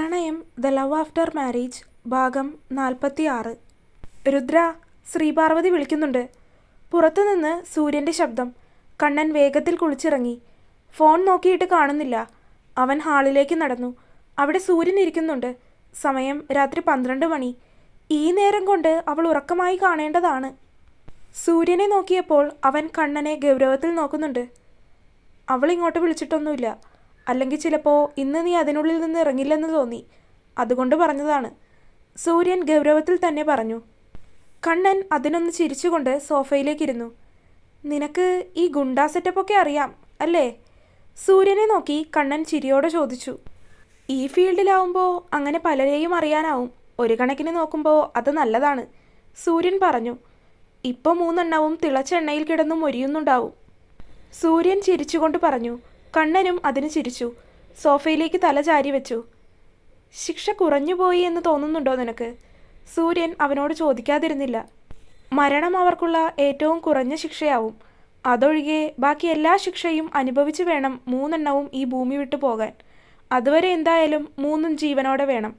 പ്രണയം the love after marriage ഭാഗം നാൽപ്പത്തി ആറ് രുദ്ര ശ്രീപാർവതി വിളിക്കുന്നുണ്ട്. പുറത്തുനിന്ന് സൂര്യന്റെ ശബ്ദം. കണ്ണൻ വേഗത്തിൽ കുളിച്ചിറങ്ങി. ഫോൺ നോക്കിയിട്ട് കാണുന്നില്ല. അവൻ ഹാളിലേക്ക് നടന്നു. അവിടെ സൂര്യൻ ഇരിക്കുന്നുണ്ട്. സമയം രാത്രി പന്ത്രണ്ട് മണി. ഈ നേരം കൊണ്ട് അവൾ ഉറക്കമായി കാണേണ്ടതാണ്. സൂര്യനെ നോക്കിയപ്പോൾ അവൻ കണ്ണനെ ഗൗരവത്തിൽ നോക്കുന്നുണ്ട്. അവൾ ഇങ്ങോട്ട് വിളിച്ചിട്ടൊന്നുമില്ല. അല്ലെങ്കിൽ ചിലപ്പോൾ ഇന്ന് നീ അതിനുള്ളിൽ നിന്ന് ഇറങ്ങില്ലെന്ന് തോന്നി. അതുകൊണ്ട് പറഞ്ഞതാണ്. സൂര്യൻ ഗൗരവത്തിൽ തന്നെ പറഞ്ഞു. കണ്ണൻ അതിനൊന്ന് ചിരിച്ചുകൊണ്ട് സോഫയിലേക്കിരുന്നു. നിനക്ക് ഈ ഗുണ്ടാ സെറ്റപ്പൊക്കെ അറിയാം അല്ലേ? സൂര്യനെ നോക്കി കണ്ണൻ ചിരിയോടെ ചോദിച്ചു. ഈ ഫീൽഡിലാവുമ്പോൾ അങ്ങനെ പലരെയും അറിയാനാവും. ഒരു കണക്കിന് നോക്കുമ്പോൾ അത് നല്ലതാണ്. സൂര്യൻ പറഞ്ഞു. ഇപ്പോൾ മൂന്നെണ്ണവും തിളച്ച എണ്ണയിൽ കിടന്നു മൊരിയുന്നുണ്ടാവും സൂര്യൻ ചിരിച്ചുകൊണ്ട് പറഞ്ഞു. കണ്ണനും അതിന് ചിരിച്ചു. സോഫയിലേക്ക് തല ചാരി വെച്ചു. ശിക്ഷ കുറഞ്ഞുപോയി എന്ന് തോന്നുന്നുണ്ടോ നിനക്ക്? സൂര്യൻ അവനോട് ചോദിക്കാതിരുന്നില്ല. മരണം അവർക്കുള്ള ഏറ്റവും കുറഞ്ഞ ശിക്ഷയാവും. അതൊഴികെ ബാക്കി എല്ലാ ശിക്ഷയും അനുഭവിച്ചു വേണം മൂന്നെണ്ണവും ഈ ഭൂമി വിട്ടു പോകാൻ. അതുവരെ എന്തായാലും മൂന്നും ജീവനോടെ വേണം.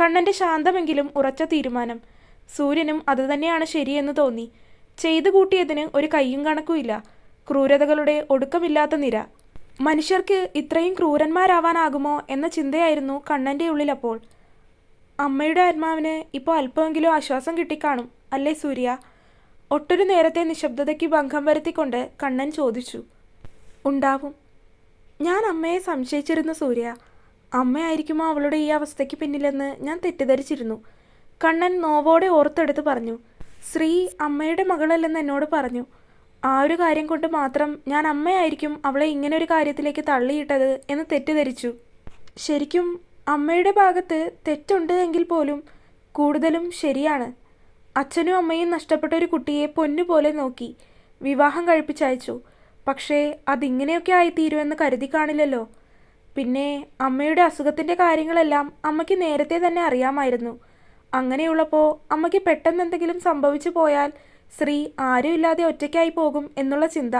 കണ്ണന്റെ ശാന്തമെങ്കിലും ഉറച്ച തീരുമാനം. സൂര്യനും അതുതന്നെയാണ് ശരിയെന്ന് തോന്നി. ചെയ്തു കൂട്ടിയതിന് ഒരു കയ്യും കണക്കുമില്ല. ക്രൂരതകളുടെ ഒടുക്കമില്ലാത്ത നിര. മനുഷ്യർക്ക് ഇത്രയും ക്രൂരന്മാരാവാനാകുമോ എന്ന ചിന്തയായിരുന്നു കണ്ണന്റെ ഉള്ളിലപ്പോൾ. അമ്മയുടെ ആത്മാവിന് ഇപ്പോൾ അല്പമെങ്കിലും ആശ്വാസം കിട്ടിക്കാണും അല്ലേ സൂര്യ? ഒട്ടൊരു നേരത്തെ നിശബ്ദതയ്ക്ക് ഭംഗം വരുത്തിക്കൊണ്ട് കണ്ണൻ ചോദിച്ചു. ഉണ്ടാവും. ഞാൻ അമ്മയെ സംശയിച്ചിരുന്നു സൂര്യ. അമ്മയായിരിക്കുമോ അവളുടെ ഈ അവസ്ഥയ്ക്ക് പിന്നിലെന്ന് ഞാൻ തെറ്റിദ്ധരിച്ചിരുന്നു. കണ്ണൻ നോവോടെ ഓർത്തെടുത്ത് പറഞ്ഞു. ശ്രീ അമ്മയുടെ മകളല്ലെന്ന് എന്നോട് പറഞ്ഞു. ആ ഒരു കാര്യം കൊണ്ട് മാത്രം ഞാൻ അമ്മയായിരിക്കും അവളെ ഇങ്ങനെ ഒരു കാര്യത്തിലേക്ക് തള്ളിയിട്ടത് എന്ന് തെറ്റിദ്ധരിച്ചു. ശരിക്കും അമ്മയുടെ ഭാഗത്ത് തെറ്റുണ്ട് എങ്കിൽ പോലും കൂടുതലും ശരിയാണ്. അച്ഛനും അമ്മയും നഷ്ടപ്പെട്ട ഒരു കുട്ടിയെ പൊന്നുപോലെ നോക്കി വിവാഹം കഴിപ്പിച്ചയച്ചു. പക്ഷേ അതിങ്ങനെയൊക്കെ ആയിത്തീരുമെന്ന് കരുതി കാണില്ലല്ലോ. പിന്നെ അമ്മയുടെ അസുഖത്തിന്റെ കാര്യങ്ങളെല്ലാം അമ്മയ്ക്ക് നേരത്തെ തന്നെ അറിയാമായിരുന്നു. അങ്ങനെയുള്ളപ്പോൾ അമ്മയ്ക്ക് പെട്ടെന്ന് എന്തെങ്കിലും സംഭവിച്ചു പോയാൽ ശ്രീ ആരുമില്ലാതെ ഒറ്റയ്ക്കായി പോകും എന്നുള്ള ചിന്ത.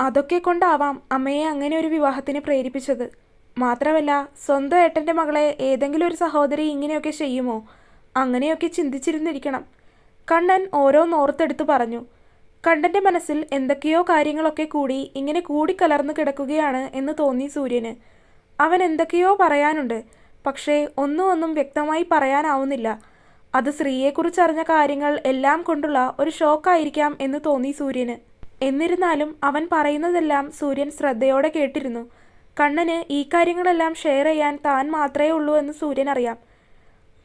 അതൊക്കെ കൊണ്ടാവാം അമ്മയെ അങ്ങനെ ഒരു വിവാഹത്തിന് പ്രേരിപ്പിച്ചത്. മാത്രമല്ല സ്വന്തം ഏട്ടന്റെ മകളെ ഏതെങ്കിലും ഒരു സഹോദരി ഇങ്ങനെയൊക്കെ ചെയ്യുമോ? അങ്ങനെയൊക്കെ ചിന്തിച്ചിരുന്നിരിക്കണം. കണ്ണൻ ഓരോന്നോർത്തെടുത്ത് പറഞ്ഞു. കണ്ണന്റെ മനസ്സിൽ എന്തൊക്കെയോ കാര്യങ്ങളൊക്കെ കൂടി ഇങ്ങനെ കൂടിക്കലർന്നു കിടക്കുകയാണ് എന്ന് തോന്നി സൂര്യന്. അവൻ എന്തൊക്കെയോ പറയാനുണ്ട്. പക്ഷേ ഒന്നും ഒന്നും വ്യക്തമായി പറയാനാവുന്നില്ല. അത് സ്ത്രീയെക്കുറിച്ചറിഞ്ഞ കാര്യങ്ങൾ എല്ലാം കൊണ്ടുള്ള ഒരു ഷോക്കായിരിക്കാം എന്ന് തോന്നി സൂര്യന്. എന്നിരുന്നാലും അവൻ പറയുന്നതെല്ലാം സൂര്യൻ ശ്രദ്ധയോടെ കേട്ടിരുന്നു. കണ്ണന് ഈ കാര്യങ്ങളെല്ലാം ഷെയർ ചെയ്യാൻ താൻ മാത്രമേ ഉള്ളൂ എന്ന് സൂര്യൻ അറിയാം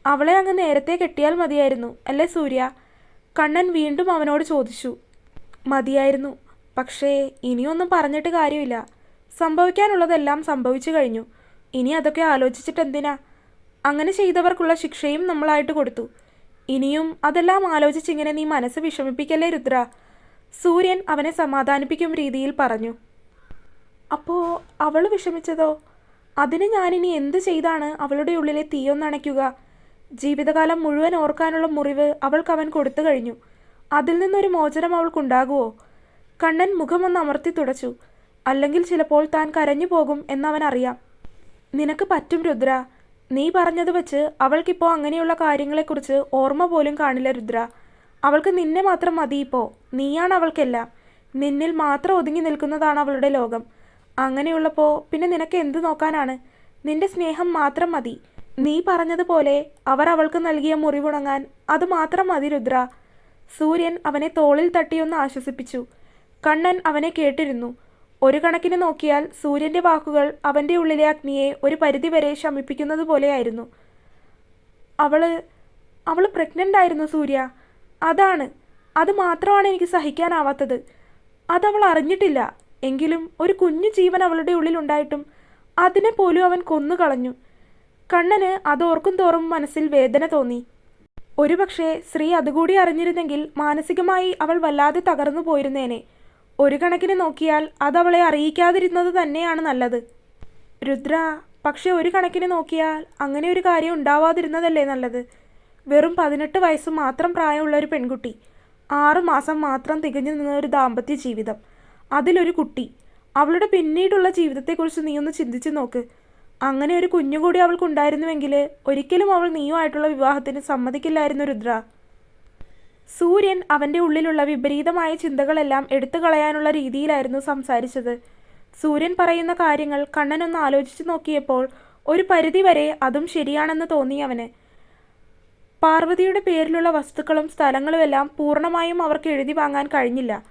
അവളെ അങ്ങ് നേരത്തെ കെട്ടിയാൽ മതിയായിരുന്നു അല്ലേ സൂര്യ? കണ്ണൻ വീണ്ടും അവനോട് ചോദിച്ചു. മതിയായിരുന്നു പക്ഷേ ഇനിയൊന്നും പറഞ്ഞിട്ട് കാര്യമില്ല. സംഭവിക്കാനുള്ളതെല്ലാം സംഭവിച്ചു കഴിഞ്ഞു. ഇനി അതൊക്കെ ആലോചിച്ചിട്ട് എന്തിനാ അങ്ങനെ ചെയ്തവർക്കുള്ള ശിക്ഷയും നമ്മളായിട്ട് കൊടുത്തു. ഇനിയും അതെല്ലാം ആലോചിച്ചിങ്ങനെ നീ മനസ്സ് വിഷമിപ്പിക്കല്ലേ രുദ്ര? സൂര്യൻ അവനെ സമാധാനിപ്പിക്കും രീതിയിൽ പറഞ്ഞു. അപ്പോൾ അവൾ വിഷമിച്ചതോ? അതിന് ഞാനിനി എന്ത് ചെയ്താണ് അവളുടെ ഉള്ളിലെ തീയൊന്നണയ്ക്കുക ജീവിതകാലം മുഴുവൻ ഓർക്കാനുള്ള മുറിവ് അവൾക്ക് അവൻ കൊടുത്തു കഴിഞ്ഞു. അതിൽ നിന്നൊരു മോചനം അവൾക്കുണ്ടാകുമോ കണ്ണൻ മുഖമൊന്ന് അമർത്തി തുടച്ചു. അല്ലെങ്കിൽ ചിലപ്പോൾ താൻ കരഞ്ഞു പോകും എന്നവനറിയാം. നിനക്ക് പറ്റും രുദ്ര. നീ പറഞ്ഞത് വെച്ച് അവൾക്കിപ്പോൾ അങ്ങനെയുള്ള കാര്യങ്ങളെക്കുറിച്ച് ഓർമ്മ പോലും കാണില്ല രുദ്ര. അവൾക്ക് നിന്നെ മാത്രം മതി ഇപ്പോൾ നീയാണ് അവൾക്കെല്ലാം. നിന്നിൽ മാത്രം ഒതുങ്ങി നിൽക്കുന്നതാണ് അവളുടെ ലോകം. അങ്ങനെയുള്ളപ്പോൾ പിന്നെ നിനക്ക് എന്ത് നോക്കാനാണ്? നിന്റെ സ്നേഹം മാത്രം മതി. നീ പറഞ്ഞതുപോലെ അവർ അവൾക്ക് നൽകിയ മുറിവുണങ്ങാൻ അത് മാത്രം മതി രുദ്ര. സൂര്യൻ അവനെ തോളിൽ തട്ടിയൊന്ന് ആശ്വസിപ്പിച്ചു. കണ്ണൻ അവനെ കേട്ടിരുന്നു. ഒരു കണക്കിന് നോക്കിയാൽ സൂര്യന്റെ വാക്കുകൾ അവന്റെ ഉള്ളിലെ അഗ്നിയെ ഒരു പരിധിവരെ ശമിപ്പിക്കുന്നത് പോലെയായിരുന്നു. അവൾ അവൾ പ്രഗ്നന്റ് ആയിരുന്നു സൂര്യ. അതാണ്. അത് മാത്രമാണ് എനിക്ക് സഹിക്കാനാവാത്തത്. അതവൾ അറിഞ്ഞിട്ടില്ല. എങ്കിലും ഒരു കുഞ്ഞു ജീവൻ അവളുടെ ഉള്ളിലുണ്ടായിട്ടും അതിനെ പോലും അവൻ കൊന്നുകളഞ്ഞു കണ്ണന് അതോർക്കും തോറും മനസ്സിൽ വേദന തോന്നി. ഒരുപക്ഷെ ശ്രീ അതുകൂടി അറിഞ്ഞിരുന്നെങ്കിൽ മാനസികമായി അവൾ വല്ലാതെ തകർന്നു പോയിരുന്നേനെ. ഒരു കണക്കിന് നോക്കിയാൽ അതവളെ അറിയിക്കാതിരുന്നത് തന്നെയാണ് നല്ലത്. രുദ്ര പക്ഷെ ഒരു കണക്കിന് നോക്കിയാൽ അങ്ങനെ ഒരു കാര്യം ഉണ്ടാവാതിരുന്നതല്ലേ നല്ലത്? വെറും പതിനെട്ട് വയസ്സ് മാത്രം പ്രായമുള്ള ഒരു പെൺകുട്ടി ആറു മാസം മാത്രം തികഞ്ഞു നിന്ന ഒരു ദാമ്പത്യ ജീവിതം അതിലൊരു കുട്ടി. അവളുടെ പിന്നീടുള്ള ജീവിതത്തെക്കുറിച്ച് നീ ഒന്ന് ചിന്തിച്ചു നോക്ക്. അങ്ങനെ ഒരു കുഞ്ഞുകൂടി അവൾക്കുണ്ടായിരുന്നുവെങ്കിൽ ഒരിക്കലും അവൾ നീയുമായിട്ടുള്ള വിവാഹത്തിന് സമ്മതിക്കില്ലായിരുന്നു രുദ്ര. സൂര്യൻ അവന്റെ ഉള്ളിലുള്ള വിപരീതമായ ചിന്തകളെല്ലാം എടുത്തു കളയാനുള്ള രീതിയിലായിരുന്നു സംസാരിച്ചത്. സൂര്യൻ പറയുന്ന കാര്യങ്ങൾ കണ്ണനൊന്ന് ആലോചിച്ചു നോക്കിയപ്പോൾ ഒരു പരിധിവരെ അതും ശരിയാണെന്ന് തോന്നി അവന്. പാർവതിയുടെ പേരിലുള്ള വസ്തുക്കളും സ്ഥലങ്ങളുമെല്ലാം പൂർണമായും അവർക്ക് എഴുതി വാങ്ങാൻ കഴിഞ്ഞില്ല.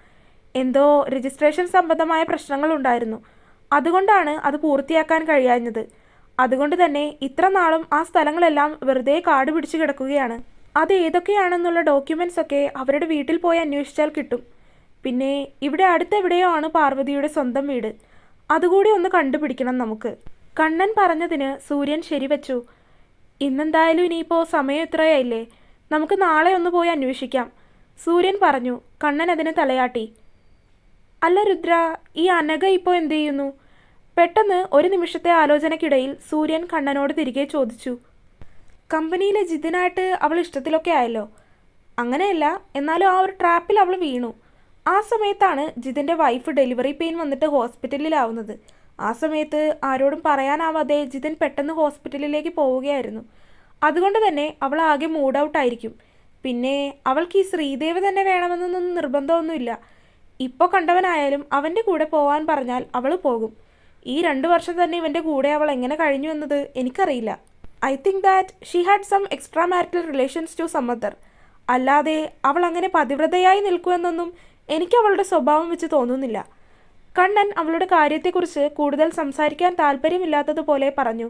എന്തോ രജിസ്ട്രേഷൻ സംബന്ധമായ പ്രശ്നങ്ങളുണ്ടായിരുന്നു അതുകൊണ്ടാണ് അത് പൂർത്തിയാക്കാൻ കഴിയാഞ്ഞത്. അതുകൊണ്ട് തന്നെ ഇത്ര നാളും ആ സ്ഥലങ്ങളെല്ലാം വെറുതെ കാട് പിടിച്ചു കിടക്കുകയാണ്. അത് ഏതൊക്കെയാണെന്നുള്ള ഡോക്യുമെൻസ് ഒക്കെ അവരുടെ വീട്ടിൽ പോയി അന്വേഷിച്ചാൽ കിട്ടും. പിന്നെ ഇവിടെ അടുത്തെവിടെയോ ആണ് പാർവതിയുടെ സ്വന്തം വീട്. അതുകൂടി ഒന്ന് കണ്ടുപിടിക്കണം നമുക്ക്. കണ്ണൻ പറഞ്ഞതിന് സൂര്യൻ ശരിവച്ചു ഇന്നെന്തായാലും ഇനിയിപ്പോൾ സമയം എത്രയായില്ലേ? നമുക്ക് നാളെ ഒന്ന് പോയി അന്വേഷിക്കാം. സൂര്യൻ പറഞ്ഞു. കണ്ണൻ അതിന് തലയാട്ടി. അല്ല രുദ്ര ഈ അനഘ ഇപ്പോൾ എന്ത് ചെയ്യുന്നു? പെട്ടെന്ന് ഒരു നിമിഷത്തെ ആലോചനയ്ക്കിടയിൽ സൂര്യൻ കണ്ണനോട് തിരികെ ചോദിച്ചു. കമ്പനിയിലെ ജിതിനായിട്ട് അവൾ ഇഷ്ടത്തിലൊക്കെ ആയല്ലോ. അങ്ങനെയല്ല എന്നാലും ആ ഒരു ട്രാപ്പിൽ അവൾ വീണു. ആ സമയത്താണ് ജിതിന്റെ വൈഫ് ഡെലിവറി പെയിൻ വന്നിട്ട് ഹോസ്പിറ്റലിലാവുന്നത്. ആ സമയത്ത് ആരോടും പറയാനാവാതെ ജിതിൻ പെട്ടെന്ന് ഹോസ്പിറ്റലിലേക്ക് പോവുകയായിരുന്നു. അതുകൊണ്ട് തന്നെ അവൾ ആകെ മൂഡ് ഔട്ട് ആയിരിക്കും. പിന്നെ അവൾക്ക് ഈ ശ്രീദേവ് തന്നെ വേണമെന്നൊന്നും നിർബന്ധമൊന്നുമില്ല. ഇപ്പോൾ കണ്ടവനായാലും അവന്റെ കൂടെ പോകാൻ പറഞ്ഞാൽ അവൾ പോകും. ഈ രണ്ട് വർഷം തന്നെ ഇവന്റെ കൂടെ അവൾ എങ്ങനെ കഴിഞ്ഞു എന്നത് എനിക്കറിയില്ല. I think that she had some extra marital relations to some other അല്ലാതെ അവൾ അങ്ങനെ പതിവ്രതയായി നിൽക്കുമെന്നൊന്നും എനിക്ക് അവളുടെ സ്വഭാവം വെച്ച് തോന്നുന്നില്ല. കണ്ണൻ അവളുടെ കാര്യത്തെക്കുറിച്ച് കൂടുതൽ സംസാരിക്കാൻ താല്പര്യമില്ലാത്തതുപോലെ പറഞ്ഞു.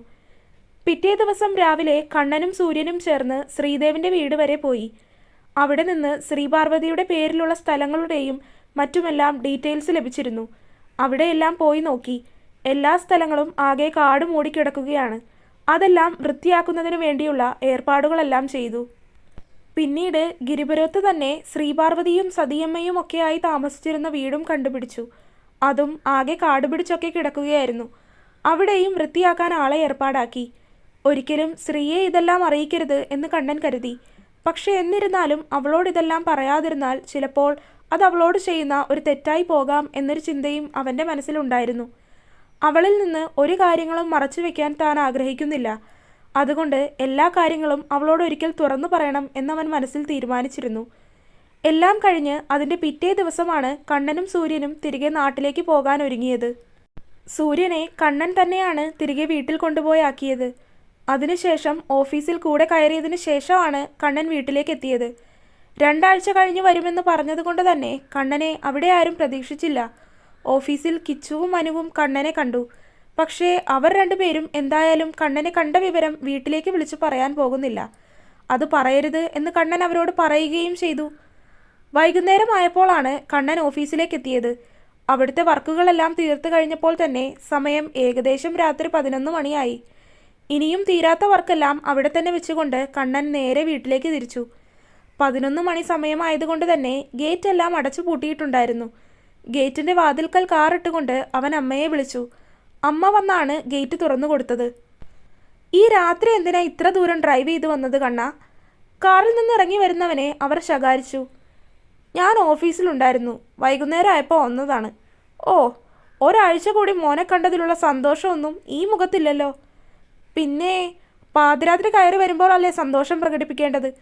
പിറ്റേ ദിവസം രാവിലെ കണ്ണനും സൂര്യനും ചേർന്ന് ശ്രീദേവിന്റെ വീട് വരെ പോയി. അവിടെ നിന്ന് ശ്രീപാർവതിയുടെ പേരിലുള്ള സ്ഥലങ്ങളുടെയും മറ്റുമെല്ലാം ഡീറ്റെയിൽസ് ലഭിച്ചിരുന്നു. അവിടെയെല്ലാം പോയി നോക്കി. എല്ലാ സ്ഥലങ്ങളും ആകെ കാട് മൂടിക്കിടക്കുകയാണ് അതെല്ലാം വൃത്തിയാക്കുന്നതിനു വേണ്ടിയുള്ള ഏർപ്പാടുകളെല്ലാം ചെയ്തു. പിന്നീട് ഗിരിപുരത്ത് തന്നെ ശ്രീപാർവതിയും സതിയമ്മയും ഒക്കെയായി താമസിച്ചിരുന്ന വീടും കണ്ടുപിടിച്ചു. അതും ആകെ കാട് പിടിച്ചൊക്കെ കിടക്കുകയായിരുന്നു. അവിടെയും വൃത്തിയാക്കാൻ ആളെ ഏർപ്പാടാക്കി. ഒരിക്കലും സ്ത്രീയെ ഇതെല്ലാം അറിയിക്കരുത് എന്ന് കണ്ണൻ കരുതി. പക്ഷെ എന്നിരുന്നാലും അവളോട് ഇതെല്ലാം പറയാതിരുന്നാൽ ചിലപ്പോൾ അത് അവളോട് ചെയ്യുന്ന ഒരു തെറ്റായി പോകാം എന്നൊരു ചിന്തയും അവന്റെ മനസ്സിലുണ്ടായിരുന്നു. അവളിൽ നിന്ന് ഒരു കാര്യങ്ങളും മറച്ചു വെക്കാൻ താൻ ആഗ്രഹിക്കുന്നില്ല. അതുകൊണ്ട് എല്ലാ കാര്യങ്ങളും അവളോട് ഒരിക്കൽ തുറന്നു പറയണം എന്നവൻ മനസ്സിൽ തീരുമാനിച്ചിരുന്നു. എല്ലാം കഴിഞ്ഞ് അതിന്റെ പിറ്റേ ദിവസമാണ് കണ്ണനും സൂര്യനും തിരികെ നാട്ടിലേക്ക് പോകാൻ ഒരുങ്ങിയത്. സൂര്യനെ കണ്ണൻ തന്നെയാണ് തിരികെ വീട്ടിൽ കൊണ്ടുപോയി ആക്കിയത്. അതിനുശേഷം ഓഫീസിൽ കൂടെ കയറിയതിനു ശേഷമാണ് കണ്ണൻ വീട്ടിലേക്ക് എത്തിയത്. രണ്ടാഴ്ച കഴിഞ്ഞ് വരുമെന്ന് പറഞ്ഞതുകൊണ്ട് തന്നെ കണ്ണനെ അവിടെ ആരും പ്രതീക്ഷിച്ചില്ല. ഓഫീസിൽ കിച്ചുവും അനുവും കണ്ണനെ കണ്ടു. പക്ഷേ അവർ രണ്ടുപേരും എന്തായാലും കണ്ണനെ കണ്ട വിവരം വീട്ടിലേക്ക് വിളിച്ചു പറയാൻ പോകുന്നില്ല. അത് പറയരുത് എന്ന് കണ്ണൻ അവരോട് പറയുകയും ചെയ്തു. വൈകുന്നേരമായപ്പോഴാണ് കണ്ണൻ ഓഫീസിലേക്ക് എത്തിയത് അവിടുത്തെ വർക്കുകളെല്ലാം തീർത്തു കഴിഞ്ഞപ്പോൾ തന്നെ സമയം ഏകദേശം രാത്രി പതിനൊന്ന് മണിയായി. ഇനിയും തീരാത്ത വർക്കെല്ലാം അവിടെ തന്നെ വെച്ചുകൊണ്ട് കണ്ണൻ നേരെ വീട്ടിലേക്ക് തിരിച്ചു. പതിനൊന്ന് മണി സമയമായതുകൊണ്ട് തന്നെ ഗേറ്റ് എല്ലാം അടച്ചു പൂട്ടിയിട്ടുണ്ടായിരുന്നു ഗേറ്റിന്റെ വാതിൽക്കൽ കാറിട്ടുകൊണ്ട് അവൻ അമ്മയെ വിളിച്ചു. അമ്മ വന്നാണ് ഗേറ്റ് തുറന്നു കൊടുത്തത്. ഈ രാത്രി എന്തിനാ ഇത്ര ദൂരം ഡ്രൈവ് ചെയ്തു വന്നത് കണ്ണ? കാറിൽ നിന്ന് ഇറങ്ങി വരുന്നവനെ അവർ ശകാരിച്ചു. ഞാൻ ഓഫീസിലുണ്ടായിരുന്നു. വൈകുന്നേരം ആയപ്പോൾ വന്നതാണ്. ഓ ഒരാഴ്ച കൂടി മോനെ കണ്ടതിലുള്ള സന്തോഷമൊന്നും ഈ മുഖത്തില്ലല്ലോ. പിന്നെ പാതിരാത്രി കയറി വരുമ്പോൾ അല്ലേ സന്തോഷം പ്രകടിപ്പിക്കേണ്ടത്?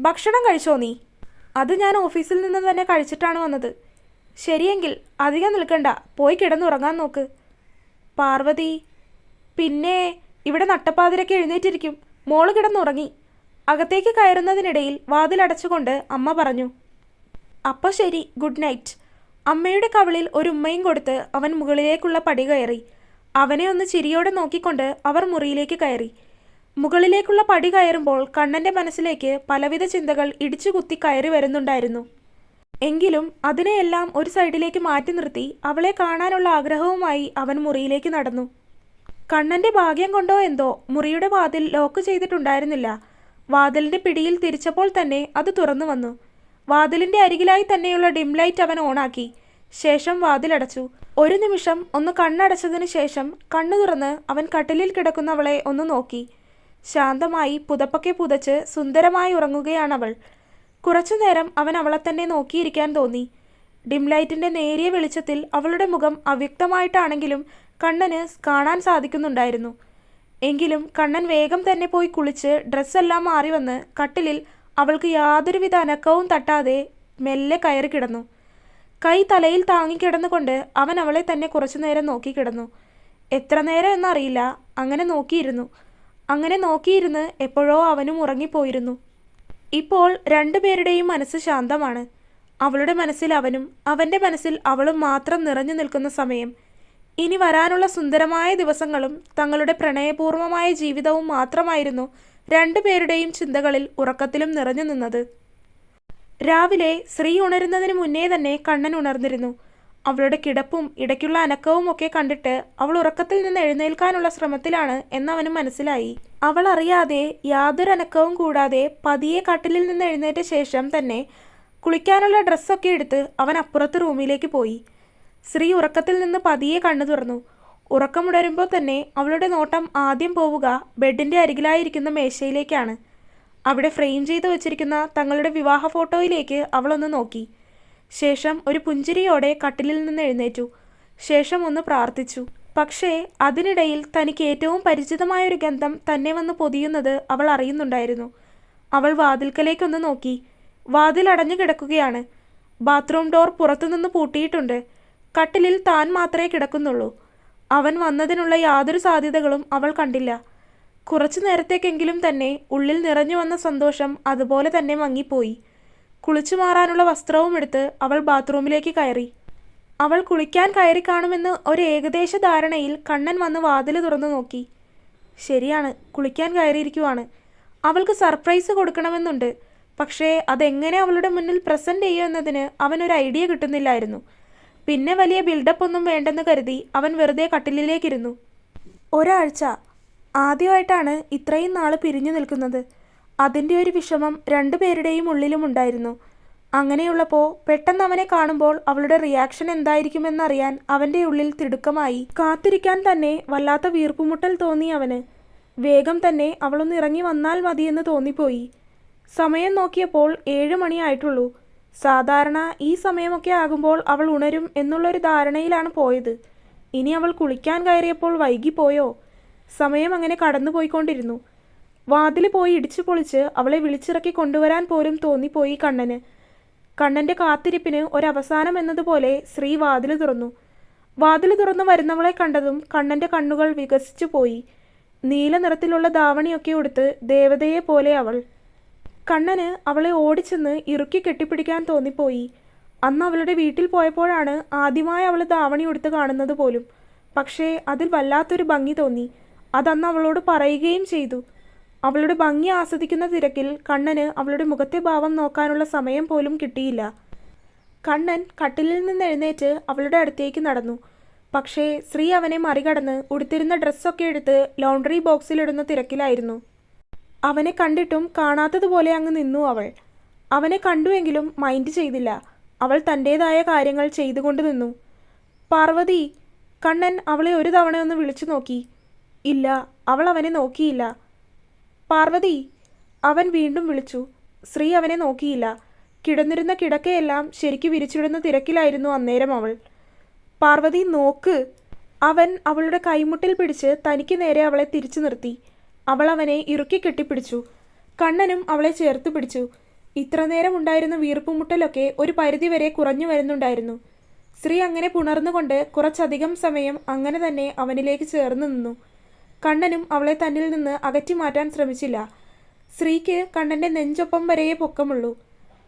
ഭക്ഷണം കഴിച്ചോ നീ? അത് ഞാൻ ഓഫീസിൽ നിന്ന് തന്നെ കഴിച്ചിട്ടാണ് വന്നത്. ശരിയെങ്കിൽ അധികം നിൽക്കണ്ട. പോയി കിടന്നുറങ്ങാൻ നോക്ക്. പാർവതി പിന്നെ ഇവിടെ നട്ടപ്പാതിരൊക്കെ എഴുന്നേറ്റിരിക്കും. മോൾ കിടന്നുറങ്ങി. അകത്തേക്ക് കയറുന്നതിനിടയിൽ വാതിലടച്ചുകൊണ്ട് അമ്മ പറഞ്ഞു അപ്പോൾ ശരി ഗുഡ് നൈറ്റ്. അമ്മയുടെ കവിളിൽ ഒരു ഉമ്മയും കൊടുത്ത് അവൻ മുകളിലേക്കുള്ള പടി കയറി. അവനെ ഒന്ന് ചിരിയോടെ നോക്കിക്കൊണ്ട് അവർ മുറിയിലേക്ക് കയറി. മുകളിലേക്കുള്ള പടി കയറുമ്പോൾ കണ്ണന്റെ മനസ്സിലേക്ക് പലവിധ ചിന്തകൾ ഇടിച്ചു കുത്തി കയറി വരുന്നുണ്ടായിരുന്നു. എങ്കിലും അതിനെയെല്ലാം ഒരു സൈഡിലേക്ക് മാറ്റി നിർത്തി അവളെ കാണാനുള്ള ആഗ്രഹവുമായി അവൻ മുറിയിലേക്ക് നടന്നു. കണ്ണന്റെ ഭാഗ്യം കൊണ്ടോ എന്തോ മുറിയുടെ വാതിൽ ലോക്ക് ചെയ്തിട്ടുണ്ടായിരുന്നില്ല. വാതിലിന്റെ പിടിയിൽ തിരിച്ചപ്പോൾ തന്നെ അത് തുറന്നു വന്നു. വാതിലിന്റെ അരികിലായി തന്നെയുള്ള ഡിം ലൈറ്റ് അവൻ ഓണാക്കി. ശേഷം വാതിലടച്ചു. ഒരു നിമിഷം ഒന്ന് കണ്ണടച്ചതിനു ശേഷം കണ്ണു തുറന്ന് അവൻ കട്ടിലിൽ കിടക്കുന്നവളെ ഒന്ന് നോക്കി. ശാന്തമായി പുതപ്പൊക്കെ പുതച്ച് സുന്ദരമായി ഉറങ്ങുകയാണവൾ. കുറച്ചുനേരം അവൻ അവളെ തന്നെ നോക്കിയിരിക്കാൻ തോന്നി. ഡിം ലൈറ്റിന്റെ നേരിയ വെളിച്ചത്തിൽ അവളുടെ മുഖം അവ്യക്തമായിട്ടാണെങ്കിലും കണ്ണന് കാണാൻ സാധിക്കുന്നുണ്ടായിരുന്നു. എങ്കിലും കണ്ണൻ വേഗം തന്നെ പോയി കുളിച്ച് ഡ്രസ്സെല്ലാം മാറി വന്ന് കട്ടിലിൽ അവൾക്ക് യാതൊരുവിധ അനക്കവും തട്ടാതെ മെല്ലെ കയറി കിടന്നു. കൈ തലയിൽ താങ്ങിക്കിടന്നുകൊണ്ട് അവൻ അവളെ തന്നെ കുറച്ചു നേരം നോക്കിക്കിടന്നു എത്ര നേരം എന്നറിയില്ല അങ്ങനെ നോക്കിയിരുന്നു. അങ്ങനെ നോക്കിയിരുന്ന് എപ്പോഴോ അവനും ഉറങ്ങിപ്പോയിരുന്നു. ഇപ്പോൾ രണ്ടുപേരുടെയും മനസ്സ് ശാന്തമാണ്. അവളുടെ മനസ്സിൽ അവനും അവന്റെ മനസ്സിൽ അവളും മാത്രം നിറഞ്ഞു നിൽക്കുന്ന സമയം. ഇനി വരാനുള്ള സുന്ദരമായ ദിവസങ്ങളും തങ്ങളുടെ പ്രണയപൂർവമായ ജീവിതവും മാത്രമായിരുന്നു രണ്ടുപേരുടെയും ചിന്തകളിൽ ഉറക്കത്തിലും നിറഞ്ഞു നിന്നത്. രാവിലെ ശ്രീ ഉണരുന്നതിന് മുന്നേ തന്നെ കണ്ണൻ ഉണർന്നിരുന്നു. അവളുടെ കിടപ്പും ഇടയ്ക്കുള്ള അനക്കവും ഒക്കെ കണ്ടിട്ട് അവൾ ഉറക്കത്തിൽ നിന്ന് എഴുന്നേൽക്കാനുള്ള ശ്രമത്തിലാണ് എന്നവന് മനസ്സിലായി. അവൾ അറിയാതെ യാതൊരു അനക്കവും കൂടാതെ പതിയെ കട്ടിലിൽ നിന്ന് എഴുന്നേറ്റ ശേഷം തന്നെ കുളിക്കാനുള്ള ഡ്രസ്സൊക്കെ എടുത്ത് അവൻ അപ്പുറത്ത് റൂമിലേക്ക് പോയി. ശ്രീ ഉറക്കത്തിൽ നിന്ന് പതിയെ കണ്ണു തുറന്നു. ഉറക്കമുടരുമ്പോൾ തന്നെ അവളുടെ നോട്ടം ആദ്യം പോവുക ബെഡിന്റെ അരികിലായിരിക്കുന്ന മേശയിലേക്കാണ്. അവിടെ ഫ്രെയിം ചെയ്ത് വെച്ചിരിക്കുന്ന തങ്ങളുടെ വിവാഹ ഫോട്ടോയിലേക്ക് അവളൊന്ന് നോക്കി. ശേഷം ഒരു പുഞ്ചിരിയോടെ കട്ടിലിൽ നിന്ന് എഴുന്നേറ്റു. ശേഷം ഒന്ന് പ്രാർത്ഥിച്ചു. പക്ഷേ അതിനിടയിൽ തനിക്ക് ഏറ്റവും പരിചിതമായ ഒരു ഗന്ധം തന്നെ വന്ന് പൊതിയുന്നത് അവൾ അറിയുന്നുണ്ടായിരുന്നു. അവൾ വാതിൽക്കലേക്കൊന്ന് നോക്കി. വാതിൽ അടഞ്ഞു കിടക്കുകയാണ്. ബാത്റൂം ഡോർ പുറത്തുനിന്ന് പൂട്ടിയിട്ടുണ്ട്. കട്ടിലിൽ താൻ മാത്രമേ കിടക്കുന്നുള്ളൂ. അവൻ വന്നതിനുള്ള യാതൊരു സാധ്യതകളും അവൾ കണ്ടില്ല. കുറച്ചു നേരത്തേക്കെങ്കിലും തന്നെ ഉള്ളിൽ നിറഞ്ഞു വന്ന സന്തോഷം അതുപോലെ തന്നെ മങ്ങിപ്പോയി. കുളിച്ചു മാറാനുള്ള വസ്ത്രവും എടുത്ത് അവൾ ബാത്റൂമിലേക്ക് കയറി. അവൾ കുളിക്കാൻ കയറി കാണുമെന്ന് ഒരു ഏകദേശ ധാരണയിൽ കണ്ണൻ വന്ന് വാതിൽ തുറന്നു നോക്കി. ശരിയാണ് കുളിക്കാൻ കയറിയിരിക്കുവാണ്. അവൾക്ക് സർപ്രൈസ് കൊടുക്കണമെന്നുണ്ട്. പക്ഷേ അതെങ്ങനെ അവളുടെ മുന്നിൽ പ്രസന്റ് ചെയ്യുമെന്നതിന് അവനൊരു ഐഡിയ കിട്ടുന്നില്ലായിരുന്നു. പിന്നെ വലിയ ബിൽഡപ്പ് ഒന്നും വേണ്ടെന്ന് കരുതി അവൻ വെറുതെ കട്ടിലിലേക്കിരുന്നു. ഒരാഴ്ച ആദ്യമായിട്ടാണ് ഇത്രയും നാൾ പിരിഞ്ഞു നിൽക്കുന്നത്. അതിന്റെ ഒരു വിഷമം രണ്ടുപേരുടെയും ഉള്ളിലും ഉണ്ടായിരുന്നു. അങ്ങനെയുള്ളപ്പോൾ പെട്ടെന്ന് അവനെ കാണുമ്പോൾ അവളുടെ റിയാക്ഷൻ എന്തായിരിക്കുമെന്നറിയാൻ അവന്റെ ഉള്ളിൽ തിടുക്കമായി. കാത്തിരിക്കാൻ തന്നെ വല്ലാത്ത വീർപ്പുമുട്ടൽ തോന്നി അവന്. വേഗം തന്നെ അവളൊന്ന് ഇറങ്ങി വന്നാൽ മതിയെന്ന് തോന്നിപ്പോയി. സമയം നോക്കിയപ്പോൾ ഏഴ് മണിയായിട്ടുള്ളൂ സാധാരണ ഈ സമയമൊക്കെ ആകുമ്പോൾ അവൾ ഉണരും എന്നുള്ളൊരു ധാരണയിലാണ് പോയത്. ഇനി അവൾ കുളിക്കാൻ കയറിയപ്പോൾ വൈകിപ്പോയോ? സമയം അങ്ങനെ കടന്നുപോയിക്കൊണ്ടിരുന്നു. വാതിൽ പോയി ഇടിച്ചു പൊളിച്ച് അവളെ വിളിച്ചിറക്കി കൊണ്ടുവരാൻ പോലും തോന്നിപ്പോയി കണ്ണന്. കണ്ണന്റെ കാത്തിരിപ്പിന് ഒരവസാനം എന്നതുപോലെ ശ്രീ വാതിൽ തുറന്നു. വാതിൽ തുറന്നു വരുന്നവളെ കണ്ടതും കണ്ണന്റെ കണ്ണുകൾ വികസിച്ചു പോയി. നീല നിറത്തിലുള്ള ധാവണിയൊക്കെ ഉടുത്ത് ദേവതയെ പോലെ അവൾ. കണ്ണന് അവളെ ഓടിച്ചെന്ന് ഇറുക്കി കെട്ടിപ്പിടിക്കാൻ തോന്നിപ്പോയി. അന്ന് അവളുടെ വീട്ടിൽ പോയപ്പോഴാണ് ആദ്യമായി അവൾ ധാവണി ഉടുത്ത് കാണുന്നത് പോലും. പക്ഷേ അതിൽ വല്ലാത്തൊരു ഭംഗി തോന്നി. അതന്ന് അവളോട് പറയുകയും ചെയ്തു. അവളുടെ ഭംഗി ആസ്വദിക്കുന്ന തിരക്കിൽ കണ്ണന് അവളുടെ മുഖത്തെ ഭാവം നോക്കാനുള്ള സമയം പോലും കിട്ടിയില്ല. കണ്ണൻ കട്ടിലിൽ നിന്ന് എഴുന്നേറ്റ് അവളുടെ അടുത്തേക്ക് നടന്നു. പക്ഷേ ശ്രീ അവനെ മറികടന്ന് ഉടുത്തിരുന്ന ഡ്രസ്സൊക്കെ എടുത്ത് ലോണ്ടറി ബോക്സിലിടുന്ന തിരക്കിലായിരുന്നു. അവനെ കണ്ടിട്ടും കാണാത്തതുപോലെ അങ്ങ് നിന്നു അവൾ. അവനെ കണ്ടുവെങ്കിലും മൈൻഡ് ചെയ്തില്ല. അവൾ തന്റേതായ കാര്യങ്ങൾ ചെയ്തുകൊണ്ട് നിന്നു. പാർവതി കണ്ണൻ അവളെ ഒരു തവണ ഒന്ന് വിളിച്ചു നോക്കി. ഇല്ല അവൾ അവനെ നോക്കിയില്ല. പാർവതി അവൻ വീണ്ടും വിളിച്ചു. ശ്രീ അവനെ നോക്കിയില്ല. കിടന്നിരുന്ന കിടക്കയെല്ലാം ശരിക്കു വിരിച്ചിടുന്ന തിരക്കിലായിരുന്നു അന്നേരം അവൾ. പാർവതി നോക്ക്. അവൻ അവളുടെ കൈമുട്ടിൽ പിടിച്ച് തനിക്ക് നേരെ അവളെ തിരിച്ചു നിർത്തി. അവൾ അവനെ ഇറുക്കി കെട്ടിപ്പിടിച്ചു. കണ്ണനും അവളെ ചേർത്ത് പിടിച്ചു. ഇത്ര നേരം ഉണ്ടായിരുന്ന വീർപ്പുമുട്ടലൊക്കെ ഒരു പരിധിവരെ കുറഞ്ഞു വരുന്നുണ്ടായിരുന്നു. സ്ത്രീ അങ്ങനെ പുണർന്നുകൊണ്ട് കുറച്ചധികം സമയം അങ്ങനെ തന്നെ അവനിലേക്ക് ചേർന്ന് നിന്നു. കണ്ണനും അവളെ തന്നിൽ നിന്ന് അകറ്റി മാറ്റാൻ ശ്രമിച്ചില്ല. സ്ത്രീക്ക് കണ്ണന്റെ നെഞ്ചൊപ്പം വരെയേ പൊക്കമുള്ളൂ.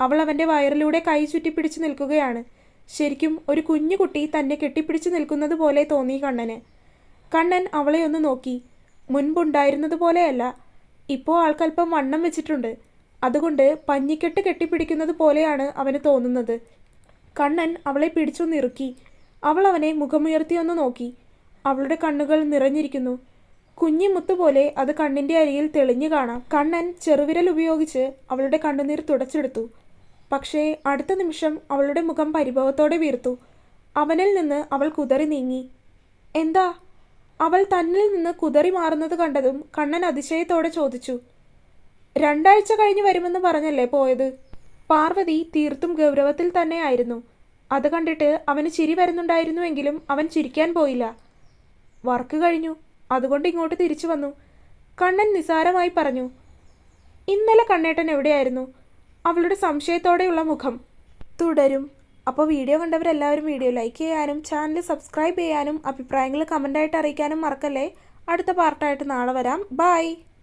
അവൾ അവന്റെ വയറിലൂടെ കൈ ചുറ്റിപ്പിടിച്ചു നിൽക്കുകയാണ്. ശരിക്കും ഒരു കുഞ്ഞുകുട്ടി തന്നെ കെട്ടിപ്പിടിച്ചു നിൽക്കുന്നത് പോലെ തോന്നി കണ്ണന്. കണ്ണൻ അവളെ ഒന്ന് നോക്കി. മുൻപുണ്ടായിരുന്നത് പോലെയല്ല. ഇപ്പോൾ ആൾക്കല്പം വണ്ണം വെച്ചിട്ടുണ്ട്. അതുകൊണ്ട് പഞ്ഞിക്കെട്ട് കെട്ടിപ്പിടിക്കുന്നത് പോലെയാണ് അവന് തോന്നുന്നത്. കണ്ണൻ അവളെ പിടിച്ചൊന്നിറുക്കി അവൾ അവനെ മുഖമുയർത്തിയൊന്ന് നോക്കി. അവളുടെ കണ്ണുകൾ നിറഞ്ഞിരിക്കുന്നു. കുഞ്ഞി മുത്തുപോലെ അത് കണ്ണിന്റെ അരിയിൽ തെളിഞ്ഞു കാണാം. കണ്ണൻ ചെറുവിരൽ ഉപയോഗിച്ച് അവളുടെ കണ്ണുനീർ തുടച്ചെടുത്തു. പക്ഷേ അടുത്ത നിമിഷം അവളുടെ മുഖം പരിഭവത്തോടെ വീർത്തു. അവനിൽ നിന്ന് അവൾ കുതറി നീങ്ങി. എന്താ? അവൾ തന്നിൽ നിന്ന് കുതറി മാറുന്നത് കണ്ടതും കണ്ണൻ അതിശയത്തോടെ ചോദിച്ചു. രണ്ടാഴ്ച കഴിഞ്ഞ് വരുമെന്ന് പറഞ്ഞല്ലേ പോയത്? പാർവതി തീർത്തും ഗൗരവത്തിൽ തന്നെയായിരുന്നു അത് കണ്ടിട്ട് അവന് ചിരി വരുന്നുണ്ടായിരുന്നുവെങ്കിലും അവൻ ചിരിക്കാൻ പോയില്ല. വർക്ക് കഴിഞ്ഞു. അതുകൊണ്ട് ഇങ്ങോട്ട് തിരിച്ചു വന്നു. കണ്ണൻ നിസാരമായി പറഞ്ഞു ഇന്നലെ കണ്ണേട്ടൻ എവിടെയായിരുന്നു? അവളുടെ സംശയത്തോടെയുള്ള മുഖം. തുടരും. അപ്പോൾ വീഡിയോ കണ്ടവരെല്ലാവരും വീഡിയോ ലൈക്ക് ചെയ്യാനും ചാനൽ സബ്സ്ക്രൈബ് ചെയ്യാനും അഭിപ്രായങ്ങൾ കമന്റായിട്ട് അറിയിക്കാനും മറക്കല്ലേ? അടുത്ത പാർട്ടായിട്ട് നാളെ വരാം. ബായ്